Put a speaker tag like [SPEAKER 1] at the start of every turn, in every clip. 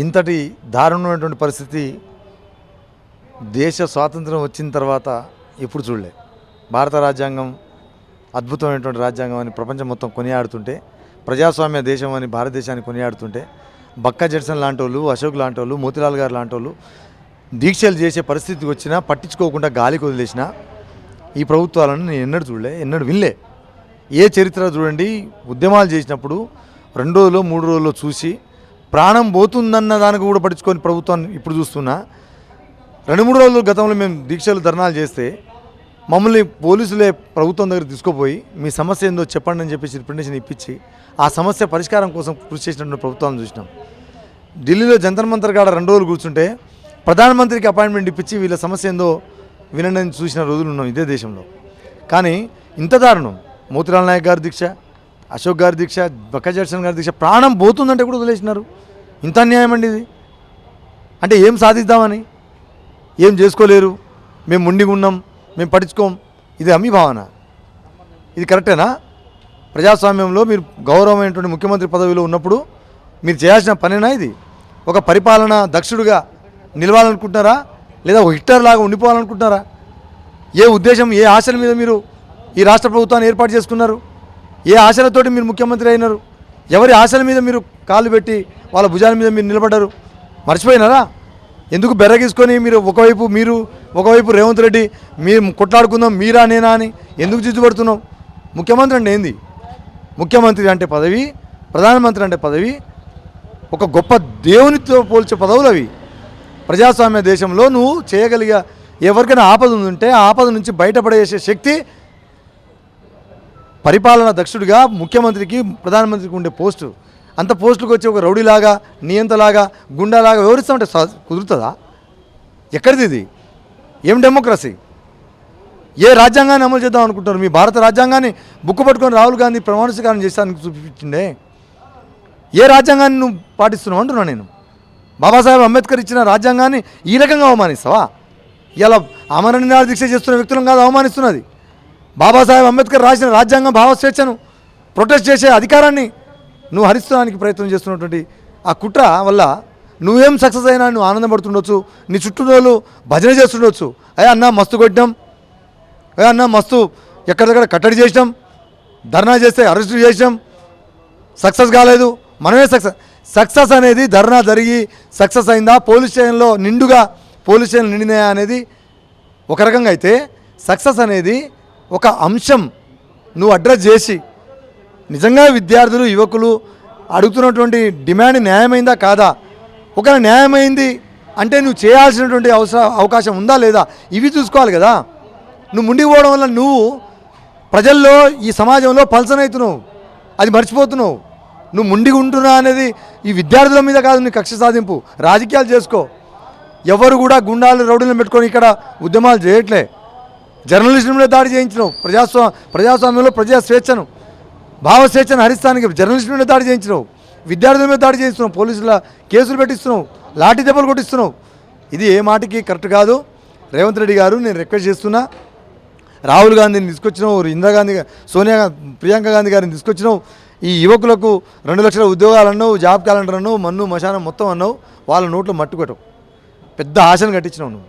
[SPEAKER 1] ఇంతటి దారుణమైనటువంటి పరిస్థితి దేశ స్వాతంత్రం వచ్చిన తర్వాత ఎప్పుడు చూడలే. భారత రాజ్యాంగం అద్భుతమైనటువంటి రాజ్యాంగం అని ప్రపంచం మొత్తం కొనియాడుతుంటే ప్రజాస్వామ్య దేశం అని భారతదేశాన్ని కొనియాడుతుంటే బక్క జడ్సన్ లాంటి వాళ్ళు అశోక్ లాంటి వాళ్ళు మోతిలాల్ గారు లాంటి వాళ్ళు దీక్షలు చేసే పరిస్థితికి వచ్చినా పట్టించుకోకుండా గాలికి వదిలేసిన ఈ ప్రభుత్వాలను నేను ఎన్నడూ చూడలే ఎన్నడూ వినలే. ఏ చరిత్ర చూడండి ఉద్యమాలు చేసినప్పుడు రెండు రోజులు మూడు రోజుల్లో చూసి ప్రాణం పోతుందన్న దానికి కూడా పట్టించుకొని ప్రభుత్వాన్ని ఇప్పుడు చూస్తున్నా. రెండు మూడు రోజులు గతంలో మేము దీక్షలు ధర్నాలు చేస్తే మమ్మల్ని పోలీసులే ప్రభుత్వం దగ్గర తీసుకుపోయి మీ సమస్య ఏందో చెప్పండి అని చెప్పేసి రిప్రజెంటేషన్ ఇప్పించి ఆ సమస్య పరిష్కారం కోసం కృషి చేసినటువంటి ప్రభుత్వాన్ని చూసినాం. ఢిల్లీలో జంతర్ మంతర్ కాడ రెండు రోజులు కూర్చుంటే ప్రధానమంత్రికి అపాయింట్మెంట్ ఇప్పించి వీళ్ళ సమస్య ఏందో వినండి చూసిన రోజులు ఉన్నాం ఇదే దేశంలో. కానీ ఇంత దారుణం. మోతిలాల్ నాయక్ గారి దీక్ష అశోక్ గారి దీక్ష బక్క గారి దీక్ష ప్రాణం పోతుందంటే కూడా వదిలేసినారు. ఇంత అన్యాయం అండి ఇది. అంటే ఏం సాధిద్దామని? ఏం చేసుకోలేరు? మేము ముండిగా ఉన్నాం మేము పట్టించుకోం. ఇది అమ్మి భావన. ఇది కరెక్టేనా? ప్రజాస్వామ్యంలో మీరు గౌరవమైనటువంటి ముఖ్యమంత్రి పదవిలో ఉన్నప్పుడు మీరు చేయాల్సిన పనేనా ఇది? ఒక పరిపాలన దక్షుడుగా నిలవాలనుకుంటున్నారా? లేదా ఒక హిట్టర్ లాగా ఉండిపోవాలనుకుంటున్నారా? ఏ ఉద్దేశం ఏ ఆశల మీద మీరు ఈ రాష్ట్ర ప్రభుత్వాన్ని ఏర్పాటు చేసుకున్నారు? ఏ ఆశలతోటి మీరు ముఖ్యమంత్రి అయినారు? ఎవరి ఆశల మీద మీరు కాళ్ళు పెట్టి వాళ్ళ భుజాల మీద మీరు నిలబడ్డారు? మర్చిపోయినారా? ఎందుకు బెర్రగీసుకొని మీరు ఒకవైపు మీరు ఒకవైపు రేవంత్ రెడ్డి మీరు కొట్లాడుకుందాం మీరా నేనా అని ఎందుకు జిద్దుపడుతున్నాం? ముఖ్యమంత్రి అంటే ఏంది? ముఖ్యమంత్రి అంటే పదవి ప్రధానమంత్రి అంటే పదవి ఒక గొప్ప దేవునితో పోల్చే పదవులు అవి. ప్రజాస్వామ్య దేశంలో నువ్వు చేయగలిగా ఎవరికైనా ఆపద ఉంటే ఆ ఆపద నుంచి బయటపడేసే శక్తి పరిపాలన దక్షుడిగా ముఖ్యమంత్రికి ప్రధానమంత్రికి ఉండే పోస్టు. అంత పోస్టులకు వచ్చి ఒక రౌడీలాగా నియంతలాగా గుండాలాగా వివరిస్తామంటే కుదురుతుందా? ఎక్కడిది ఇది? ఏం డెమోక్రసీ? ఏ రాజ్యాంగాన్ని అమలు చేద్దాం అనుకుంటారు మీ భారత రాజ్యాంగాన్ని బుక్కు పట్టుకొని రాహుల్ గాంధీ ప్రమాణ స్వీకారం చేస్తానికి చూపించిండే ఏ రాజ్యాంగాన్ని నువ్వు పాటిస్తున్నావు అంటున్నా నేను? బాబాసాహెబ్ అంబేద్కర్ ఇచ్చిన రాజ్యాంగాన్ని ఈ రకంగా అవమానిస్తావా? ఇలా అమర దీక్ష చేస్తున్న వ్యక్తులను కాదు అవమానిస్తున్నది. బాబాసాహెబ్ అంబేద్కర్ రాసిన రాజ్యాంగం భావస్వేచ్ఛను ప్రొటెస్ట్ చేసే అధికారాన్ని నువ్వు హరిస్తానికి ప్రయత్నం చేస్తున్నటువంటి ఆ కుట్ర వల్ల నువ్వేం సక్సెస్ అయినా నువ్వు ఆనందపడుతుండొచ్చు నీ చుట్టూ భజన చేస్తుండొచ్చు. అయ్యా అన్న మస్తు కొట్టడం అయ్యా అన్న మస్తు ఎక్కడిదక్కడ కట్టడి చేసినాం. ధర్నా చేస్తే అరెస్టు చేసినాం. సక్సెస్ కాలేదు. మనమే సక్సెస్. సక్సెస్ అనేది ధర్నా జరిగి సక్సెస్ అయిందా పోలీస్ స్టేషన్లో నిండుగా పోలీస్ స్టేషన్ నిండినాయా అనేది ఒక రకంగా అయితే సక్సెస్ అనేది ఒక అంశం నువ్వు అడ్రస్ చేసి నిజంగా విద్యార్థులు యువకులు అడుగుతున్నటువంటి డిమాండ్ న్యాయమైందా కాదా? ఒకవేళ న్యాయమైంది అంటే నువ్వు చేయాల్సినటువంటి అవసర అవకాశం ఉందా లేదా? ఇవి చూసుకోవాలి కదా. నువ్వు ముందుకు పోవడం వల్ల నువ్వు ప్రజల్లో ఈ సమాజంలో పల్సనవుతున్నావు అది మర్చిపోతున్నావు. నువ్వు ముండిగా ఉంటున్నా అనేది ఈ విద్యార్థుల మీద కాదు నీ కక్ష సాధింపు. రాజకీయాలు చేసుకో. ఎవరు కూడా గుండాలు రౌడీలను పెట్టుకొని ఇక్కడ ఉద్యమాలు చేయట్లే. జర్నలిజంలో దాడి చేయించినావు. ప్రజాస్వా ప్రజాస్వామ్యంలో ప్రజా స్వేచ్ఛను భావ స్వేచ్ఛను హరిస్తానికి జర్నలిస్టుల మీద దాడి చేయించినావు. విద్యార్థుల మీద దాడి చేయిస్తున్నావు పోలీసుల కేసులు పెట్టిస్తున్నావు. లాఠీ దెబ్బలు కొట్టిస్తున్నావు. ఇది ఏ మాటకి కరెక్ట్ కాదు. రేవంత్ రెడ్డి గారు నేను రిక్వెస్ట్ చేస్తున్నా. రాహుల్ గాంధీని తీసుకొచ్చినావు ఇందిరాగాంధీ సోనియా ప్రియాంక గాంధీ గారిని తీసుకొచ్చినావు. ఈ యువకులకు రెండు లక్షల ఉద్యోగాలు అన్నావు జాబ్ క్యాలెండర్ అన్నావు మన్ను మశానం మొత్తం అన్నావు. వాళ్ళ నోట్లో మట్టు పెద్ద ఆశను కట్టించినావు నువ్వు.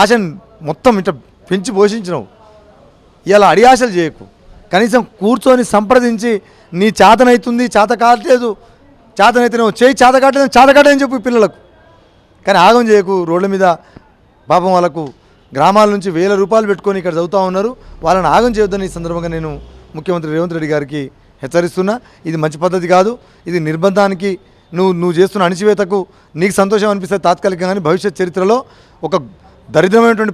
[SPEAKER 1] ఆశను మొత్తం ఇట్లా పెంచి పోషించినావు. ఇలా అడియాశలు చేయకు. కనీసం కూర్చొని సంప్రదించి నీ చేతనైతుంది చేత కావట్లేదు చేతనైతే నువ్వు చేయి చేత కావట్లేదు చేత కావట్లేదని చెప్పు పిల్లలకు. కానీ ఆగం చేయకు రోడ్ల మీద పాపం వాళ్ళకు గ్రామాల నుంచి వేల రూపాయలు పెట్టుకొని ఇక్కడ చదువుతూ ఉన్నారు. వాళ్ళని ఆగం చేయొద్దని ఈ సందర్భంగా నేను ముఖ్యమంత్రి రేవంత్ రెడ్డి గారికి హెచ్చరిస్తున్నా. ఇది మంచి పద్ధతి కాదు. ఇది నిర్బంధానికి నువ్వు నువ్వు చేస్తున్న అణిచివేతకు నీకు సంతోషం అనిపిస్తే తాత్కాలికంగా భవిష్యత్ చరిత్రలో ఒక దరిద్రమైనటువంటి